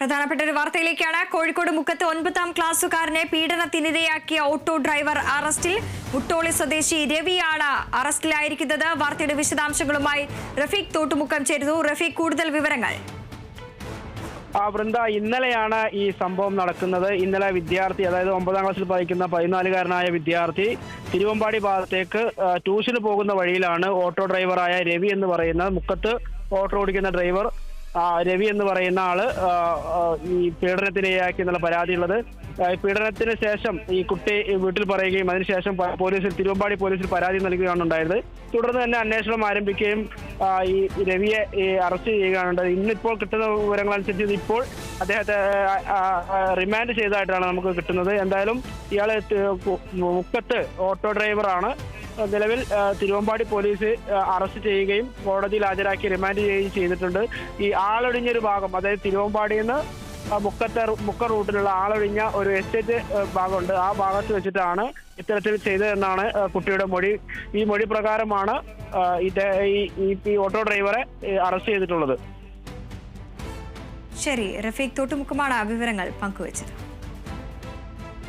പ്രധാനപ്പെട്ട ഒരു വാർത്തയിലേക്കാണ് കോഴിക്കോട് മുക്കത്ത് ഒൻപതാം ക്ലാസ്സുകാരനെ പീഡനത്തിനിരയാക്കിയ ഓട്ടോ ഡ്രൈവർ അറസ്റ്റിൽ മുട്ടോളി സ്വദേശി രവിയാണ് അറസ്റ്റിലായിരിക്കുന്നത്. വാർത്തയുടെ വിശദാംശങ്ങളുമായി റഫീഖ് തോട്ടുമുക്കം ചേരുന്നു. റഫീഖ് കൂടുതൽ വിവരങ്ങൾ. ആ വൃന്ദ ഇന്നലെയാണ് ഈ സംഭവം നടക്കുന്നത്. ഇന്നലെ വിദ്യാർത്ഥി അതായത് ഒമ്പതാം ക്ലാസ്സിൽ പഠിക്കുന്ന പതിനാലുകാരനായ വിദ്യാർത്ഥി തിരുവമ്പാടി ഭാഗത്തേക്ക് ട്യൂഷന് പോകുന്ന വഴിയിലാണ് ഓട്ടോ ഡ്രൈവറായ രവി എന്ന് പറയുന്ന മുക്കത്ത് ഓട്ടോ ഓടിക്കുന്ന ഡ്രൈവർ രവി എന്ന് പറയുന്ന ആൾ ഈ പീഡനത്തിനിരയാക്കി എന്നുള്ള പരാതിയുള്ളത്. പീഡനത്തിന് ശേഷം ഈ കുട്ടി വീട്ടിൽ പറയുകയും അതിനുശേഷം പോലീസിൽ തിരുവമ്പാടി പോലീസിൽ പരാതി നൽകുകയാണ് ഉണ്ടായത്. തുടർന്ന് തന്നെ അന്വേഷണം ആരംഭിക്കുകയും ഈ രവിയെ അറസ്റ്റ് ചെയ്യുകയാണ് ഉണ്ടായത്. ഇന്നിപ്പോൾ കിട്ടുന്ന വിവരങ്ങൾ അനുസരിച്ച് ഇപ്പോൾ അദ്ദേഹത്തെ റിമാൻഡ് ചെയ്തതായിട്ടാണ് നമുക്ക് കിട്ടുന്നത്. എന്തായാലും ഇയാൾ മുക്കത്ത് ഓട്ടോ ഡ്രൈവറാണ്. നിലവിൽ തിരുവമ്പാടി പോലീസ് അറസ്റ്റ് ചെയ്യുകയും കോടതിയിൽ ഹാജരാക്കി റിമാൻഡ് ചെയ്യുകയും ചെയ്തിട്ടുണ്ട്. ഈ ആളൊഴിഞ്ഞൊരു ഭാഗം അതായത് തിരുവമ്പാടിയിൽ നിന്ന് മുക്കത്ത മുക്ക റൂട്ടിലുള്ള ആളൊഴിഞ്ഞ ഒരു എസ്റ്റേറ്റ് ഭാഗമുണ്ട്. ആ ഭാഗത്ത് വെച്ചിട്ടാണ് ഇത്തരത്തിൽ ചെയ്തതെന്നാണ് കുട്ടിയുടെ മൊഴി. ഈ മൊഴി പ്രകാരമാണ് ഈ ഓട്ടോ ഡ്രൈവറെ അറസ്റ്റ് ചെയ്തിട്ടുള്ളത്. ശരി റഫീഖ് തോട്ടുമുക്കമാണ് വിവരങ്ങൾ പങ്കുവച്ചത്.